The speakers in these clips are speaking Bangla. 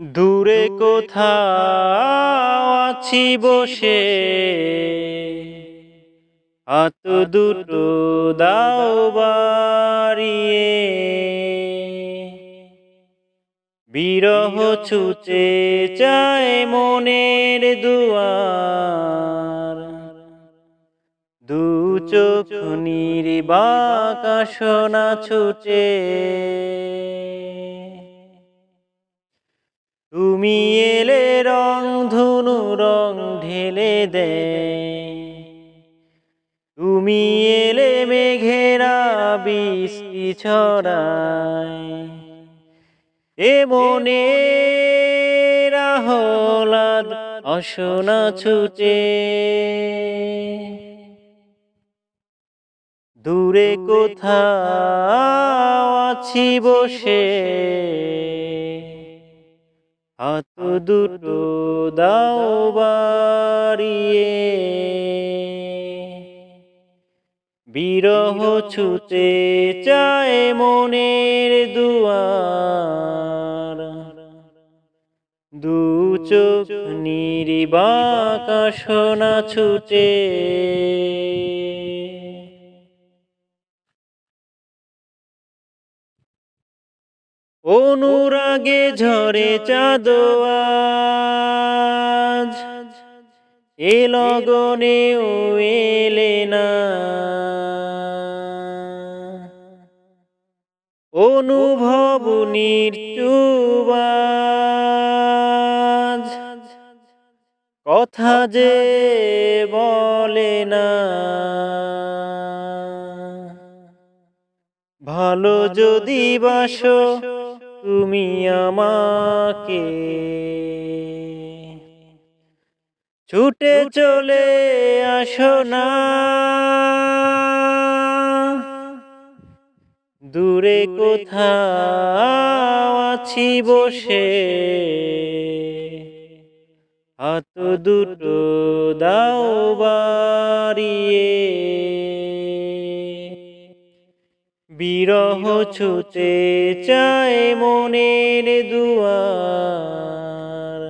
দূরে কোথাও আছি বসে। হাত দুটো দাও বাড়িয়ে। বিরহ ছুচে চায় মনের দুয়ার। দু চোখ নির্বাকাশনা ছুটে তুমি এলে রং ধনু রং ঢেলে দে। তুমি এলে মেঘেরা বৃষ্টি ছড়ায়। এ মনে রাহলাদ অসনা ছুটে। দূরে কোথাও আছি বসে। হাত দুটো দাও বাড়িয়ে। বিরহ ছুতে চায় মনের দুয়ার। দু চোখ নির্বাকাশনা ছুটে অনুরাগে ঝরে চাঁদোয়াজ। এ লগনে ও এলে না। অনুভব নির্চুবাজ। কথা যে বলে না। ভালো যদি বাসো তুমি আমাকে। ছুটে চলে আসো না। দূরে কোথাও আছি বসে। হাত দুটো দাও বাড়িয়ে। বিরহ ছুতে চায় মনের দুয়ার।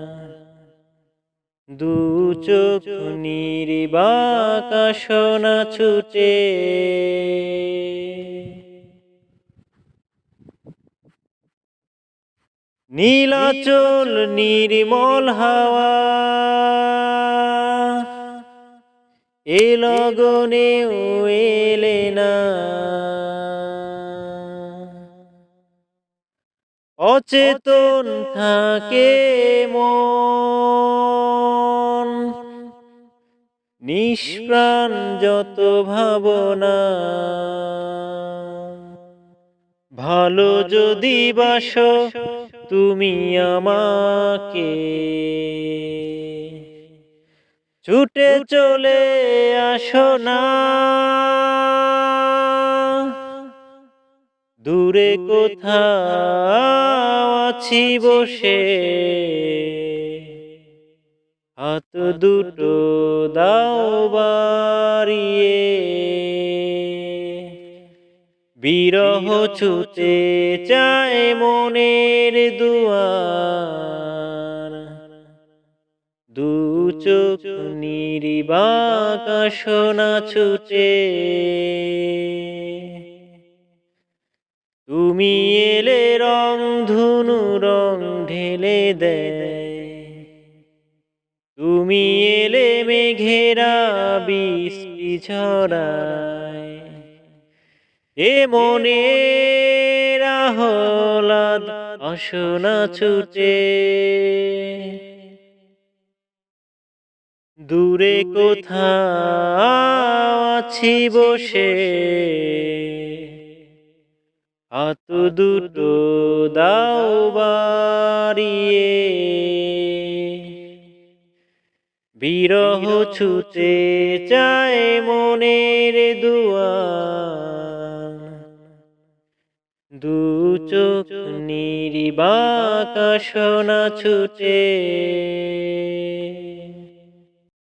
দু চোখ নির্বাকাশনা ছুটে। নীলাচল নির্মল হাওয়া। এ লগনে এলে না। অচেতন থাকে মন। নিষ্প্রাণ যত ভাবনা। ভালো যদি বাসো তুমি আমাকে। ছুটে চলে আসো না। দূরে কোথাও আছি বসে। হাত দুটো দাও বাড়িয়ে। বিরহ ছুতে চায় মনের দুয়ার। দু চোখ নির্বাকাশনা ছুটে তুমি এলে রং ধুনু, রং ঢেলে দেয়। তুমি এলে মেঘেরা বৃষ্টি ছড়ায়। এ মনে রাহলাদ অসনা ছুটে। দূরে কোথা আছি বসে। হাত দুটো দাও বাড়িয়ে। বিরহ ছুতে চায় মনের দুয়ার দু চোখ নির্বাকাশনা ছুটে